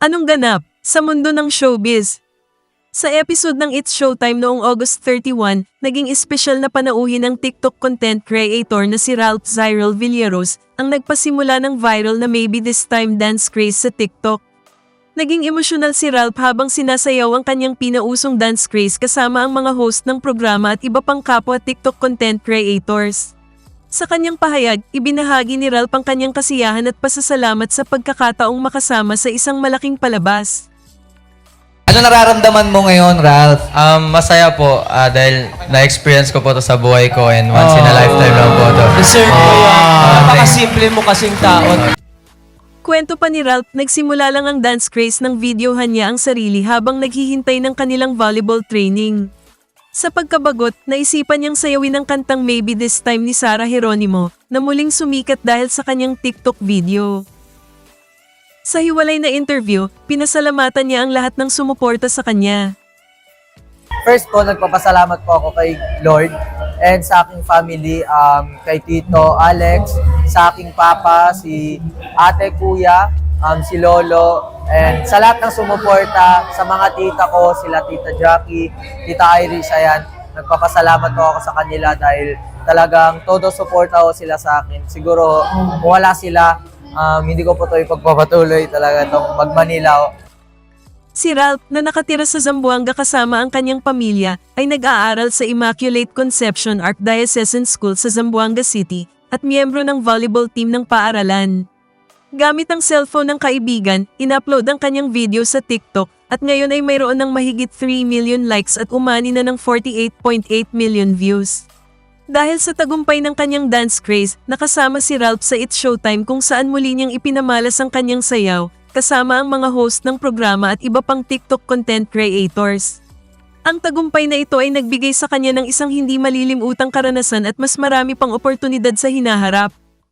Anong ganap sa mundo ng showbiz? Sa episode ng It's Showtime noong August 31, naging espesyal na panauhin ng TikTok content creator na si Ralph Zyril Villeros ang nagpasimula ng viral na Maybe This Time dance craze sa TikTok. Naging emosyonal si Ralph habang sinasayaw ang kanyang pinausong dance craze kasama ang mga host ng programa at iba pang kapwa TikTok content creators. Sa kanyang pahayag, ibinahagi ni Ralph ang kanyang kasiyahan at pasasalamat sa pagkakataong makasama sa isang malaking palabas. Ano nararamdaman mo ngayon, Ralph? Um, masaya po ah, dahil na-experience ko po to sa buhay ko and once in a lifetime lang po to. Deserve mo yan. Napakasimple mo kasing tao. Kwento pa ni Ralph, nagsimula lang ang dance craze ng videohan niya ang sarili habang naghihintay ng kanilang volleyball training. Sa pagkabagot, naisipan niyang sayawin ang kantang Maybe This Time ni Sarah Geronimo na muling sumikat dahil sa kanyang TikTok video. Sa hiwalay na interview, pinasalamatan niya ang lahat ng sumuporta sa kanya. First po, nagpapasalamat po ako kay Lord and sa aking family, um, kay Tito Alex, sa aking papa, si ate, kuya, um, si Lolo, and sa lahat ng sumuporta, sa mga tita ko, sila Tita Jackie, Tita Iris, ayan, nagpapasalamat po ako sa kanila dahil talagang todo suporta ko sila sa akin. Siguro, kung wala sila, um, hindi ko po ito ipagpapatuloy talaga itong mag-Manila. Si Ralph, na nakatira sa Zamboanga kasama ang kanyang pamilya, ay nag-aaral sa Immaculate Conception Archdiocesan School sa Zamboanga City at miyembro ng volleyball team ng paaralan. Gamit ang cellphone ng kaibigan, in-upload ang kanyang video sa TikTok at ngayon ay mayroon ng mahigit 3 million likes at umani na ng 48.8 million views. Dahil sa tagumpay ng kanyang dance craze, nakasama si Ralph sa It's Showtime kung saan muli niyang ipinamalas ang kanyang sayaw, kasama ang mga host ng programa at iba pang TikTok content creators. Ang tagumpay na ito ay nagbigay sa kanya ng isang hindi malilimutang karanasan at mas marami pang oportunidad sa hinaharap.